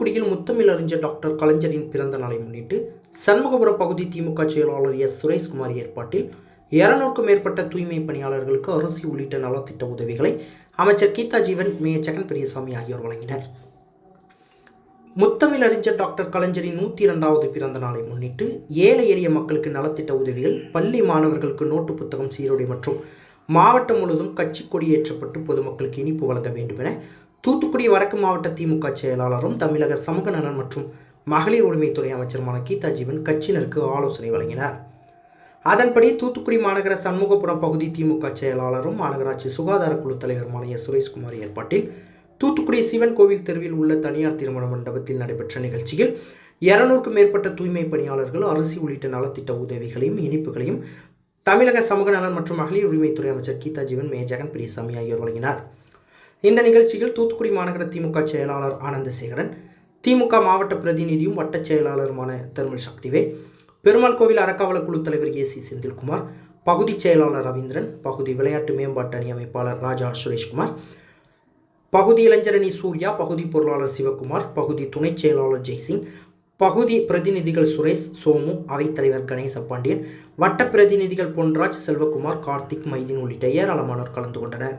முத்தமிழ் அறிஞர் டாக்டர் கலைஞரின் பிறந்த நாளை முன்னிட்டு சண்முகபுரம் பகுதி திமுக செயலாளர் எஸ். சுரேஷ்குமார் ஏற்பாட்டில் இருநூறுக்கும் மேற்பட்ட தூய்மை பணியாளர்களுக்கு அரிசி உள்ளிட்ட நலத்திட்ட உதவிகளை அமைச்சர் கீதா ஜீவன் மேயர் ஜெகன் பெரியசாமி ஆகியோர் வழங்கினர். முத்தமிழ் அறிஞர் டாக்டர் கலைஞரின் நூற்றி இரண்டாவது பிறந்த நாளை முன்னிட்டு ஏழை எளிய மக்களுக்கு நலத்திட்ட உதவிகள் பள்ளி மாணவர்களுக்கு நோட்டு புத்தகம் சீருடை மற்றும் மாவட்டம் முழுவதும் கட்சி கொடி ஏற்றப்பட்டு பொதுமக்களுக்கு இனிப்பு வழங்க வேண்டும் என தூத்துக்குடி வடக்கு மாவட்ட திமுக செயலாளரும் தமிழக சமூக நலன் மற்றும் மகளிர் உரிமைத்துறை அமைச்சருமான கீதா ஜீவன் கட்சியினருக்கு ஆலோசனை வழங்கினார். அதன்படி தூத்துக்குடி மாநகர சண்முகபுரம் பகுதி திமுக செயலாளரும் மாநகராட்சி சுகாதார குழு தலைவருமான எஸ் சுரேஷ்குமார் ஏற்பாட்டில் தூத்துக்குடி சிவன் கோவில் தெருவில் உள்ள தனியார் திருமண மண்டபத்தில் நடைபெற்ற நிகழ்ச்சியில் இருநூறுக்கும் மேற்பட்ட தூய்மை பணியாளர்கள் அரிசி உள்ளிட்ட நலத்திட்ட உதவிகளையும் இனிப்புகளையும் தமிழக சமூக நலன் மற்றும் மகளிர் உரிமைத்துறை அமைச்சர் கீதா ஜீவன் மே ஜெகன் பெரியசாமி ஆகியோர் வழங்கினார். இந்த நிகழ்ச்சியில் தூத்துக்குடி மாநகர திமுக செயலாளர் ஆனந்தசேகரன் திமுக மாவட்ட பிரதிநிதியும் வட்டச் செயலாளருமான தர்மல் சக்திவே பெருமாள் கோவில் அறக்காவல குழு தலைவர் ஏ சி செந்தில்குமார் பகுதி செயலாளர் ரவீந்திரன் பகுதி விளையாட்டு மேம்பாட்டு அணி அமைப்பாளர் ராஜா சுரேஷ்குமார் பகுதி இளைஞரணி சூர்யா பகுதி பொருளாளர் சிவகுமார் பகுதி துணைச் செயலாளர் ஜெய்சிங் பகுதி பிரதிநிதிகள் சுரேஷ் சோமு அவைத்தலைவர் கணேச பாண்டியன் வட்ட பிரதிநிதிகள் பொன்ராஜ் செல்வகுமார் கார்த்திக் மைதீன் உள்ளிட்ட ஏராளமானோர் கலந்து கொண்டனர்.